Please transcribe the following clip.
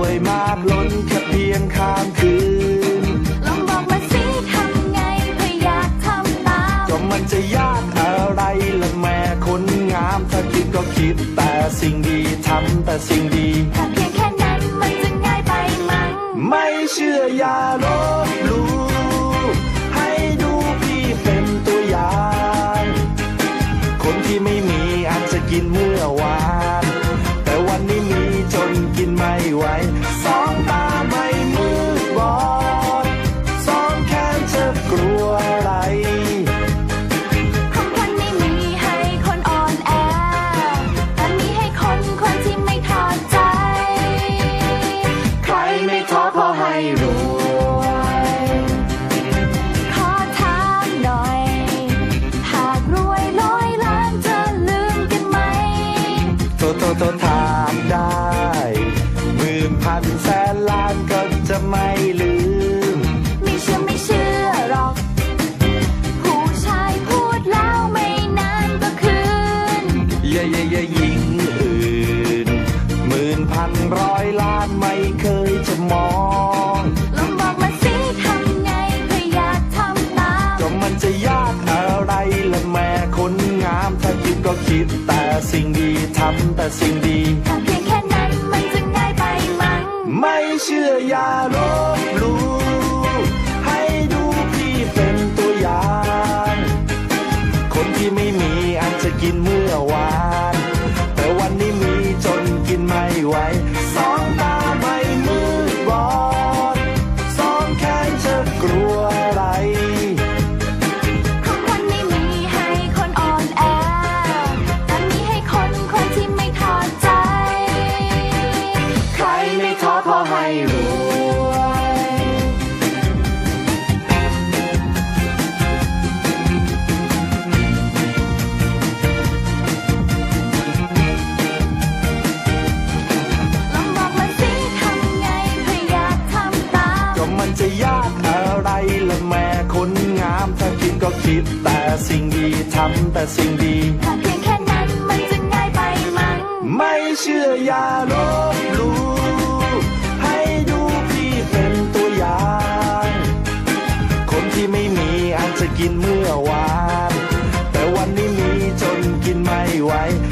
วยมากล้นแค่เพียงข้ามคืน ลองบอกมาสิทำไงเพื่ออยากทำตามก็มันจะยากอะไรละแม่คนงาม ถ้าคิดก็คิดแต่สิ่งดีทำแต่สิ่งดี ทำเพียงแค่นั้นมันจะง่ายไปมั้งไม่เชื่ออย่าลบ ทษโทษโทษถามได้ หมื่นพันแสนล้านก็จะไม่ลืม ไม่เชื่อไม่เชื่อหรอก ผู้ชายพูดแล้วไม่นานก็คืนอย่าอย่าอย่ายิงอื่น หมื่นพันร้อยล้านไม่เคยจะมองลองบอกมาสิทำไงเพื่ออยากทำตามก็มันจะยากอะไรละแม่คนงาม ถ้าคิดก็คิดแต่สิ่งดีทำแต่สิ่งดีถ้าเพียงแค่นั้นมันจะง่ายไปมั้ง ไม่เชื่ออย่าลบหลู่ ให้ดูพี่เป็นตัวอย่าง คนที่ไม่มีอาจจะกินเมื่อวาน แต่วันนี้มีจนกินไม่ไหว คิดก็คิดแต่สิ่งดีทำแต่สิ่งดีถ้าเพียงแค่นั้นมันจะง่ายไปมั้งไม่เชื่ออย่าลบหลู่ให้ดูพี่เป็นตัวอย่าง คนที่ไม่มีอาจจะกินเมื่อวาน แต่วันนี้มีจนกินไม่ไหวสองตา